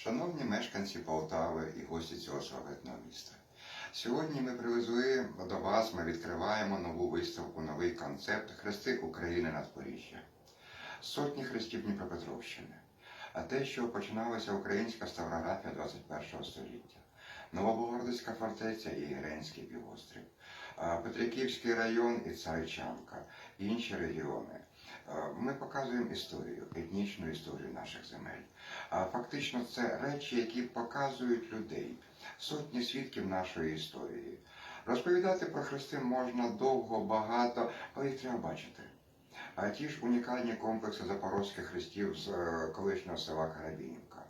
Шановні мешканці Полтави і гості цього славетного міста. Сьогодні ми привезли до вас, ми відкриваємо нову виставку, новий концепт Хрести України на Поріжжя. Сотні хрестів Дніпропетровщини. А те, що починалася українська ставрографія 21 століття, Новобогородицька фортеця і Ігренський півострів, Петриківський район і Царичанка, інші регіони. Ми показуємо історію, етнічну історію наших земель. Фактично це речі, які показують людей, сотні свідків нашої історії. Розповідати про хрести можна довго, багато, але їх треба бачити. А ті ж унікальні комплекси запорозьких хрестів з е, колишнього села Карабінівка.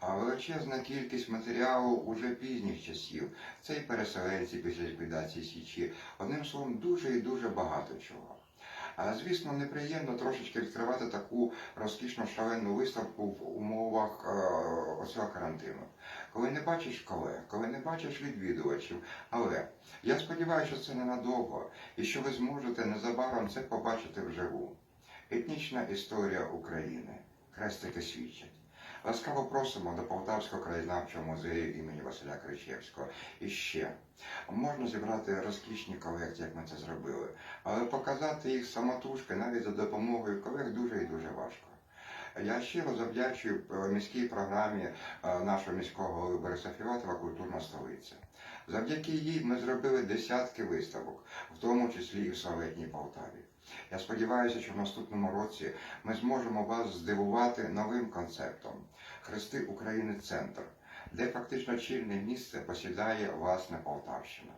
А величезна кількість матеріалу уже пізніх часів. Це і переселенці після ліквідації Січі. Одним словом, дуже і дуже багато чого. А звісно, неприємно трошечки відкривати таку розкішну шалену виставку в умовах е, оцього карантину. Коли не бачиш колег, коли не бачиш відвідувачів. Але я сподіваюся, що це ненадовго і що ви зможете незабаром це побачити вживу. Етнічна історія України. Хрестики свідчать. Ласкаво просимо до Полтавського краєзнавчого музею імені Василя Кричевського. І ще можна зібрати розкішні колекції, як ми це зробили, але показати їх самотужки навіть за допомогою колег дуже і дуже важко. Я щиро завдячую е, міській програмі е, нашого міського голови Бориса Культурна столиця. Завдяки їй ми зробили десятки виставок, в тому числі і в славетній Полтаві. Я сподіваюся, що в наступному році ми зможемо вас здивувати новим концептом Хрести України Центр, де фактично чільне місце посідає власне Полтавщина.